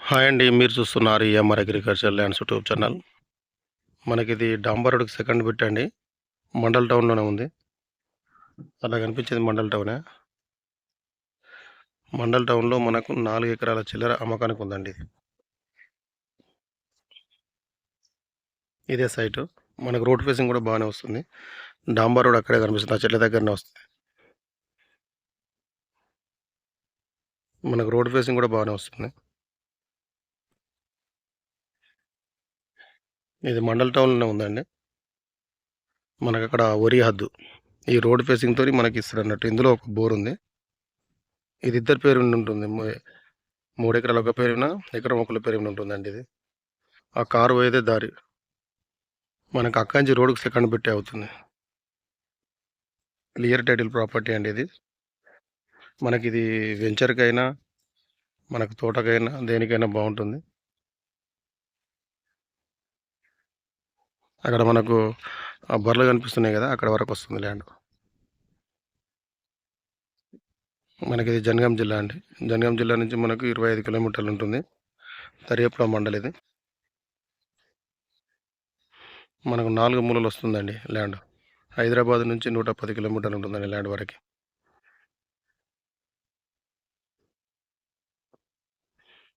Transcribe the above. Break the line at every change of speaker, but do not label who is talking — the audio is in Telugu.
హాయ్ అండి మీరు చూస్తున్నారు EMR agriculture lands YouTube channel. మనకి ఇది డాంబర్ రోడ్కి సెకండ్ బిట్ అండి. మండల్ టౌన్లోనే ఉంది. అలా కనిపించేది మండల్ టౌనే. మండల్ టౌన్లో మనకు నాలుగు ఎకరాల చిల్లర అమ్మకానికి ఉందండి ఇది. ఇదే సైటు. మనకు రోడ్ ఫేసింగ్ కూడా బాగానే వస్తుంది. డాంబర్ రోడ్ అక్కడే కనిపిస్తుంది. ఆ చెట్ల దగ్గరనే వస్తుంది. మనకు రోడ్ ఫేసింగ్ కూడా బాగానే వస్తుంది. ఇది మండల్ టౌన్లోనే ఉందండి. మనకు అక్కడ వరి హద్దు ఈ రోడ్ ఫేసింగ్తో మనకి ఇస్తారు అన్నట్టు ఇందులో ఒక బోర్ ఉంది. ఇది ఇద్దరు పేరు ఉంటుంది. మూడు ఎకరాలు ఒక పేరున ఎకరం ఒకళ్ళ పేరు ఉంటుందండి ఇది. ఆ కారు పోయేదే దారి. మనకు అక్కడి నుంచి రోడ్డుకి సెకండ్ పెట్టి అవుతుంది. క్లియర్ టైటిల్ ప్రాపర్టీ అండి ఇది. మనకి ఇది వెంచర్కైనా మనకు తోటకైనా దేనికైనా బాగుంటుంది. అక్కడ మనకు ఆ బర్రెలు కనిపిస్తున్నాయి కదా అక్కడ వరకు వస్తుంది ల్యాండ్. మనకి ఇది జనగాం జిల్లా అండి. జనగాం జిల్లా నుంచి మనకు ఇరవై ఐదు కిలోమీటర్లు ఉంటుంది. దర్యాపుర మండలి ఇది. మనకు నాలుగు మూలలు వస్తుందండి ల్యాండ్. హైదరాబాద్ నుంచి నూట పది కిలోమీటర్లు ఉంటుందండి ల్యాండ్ వరకు.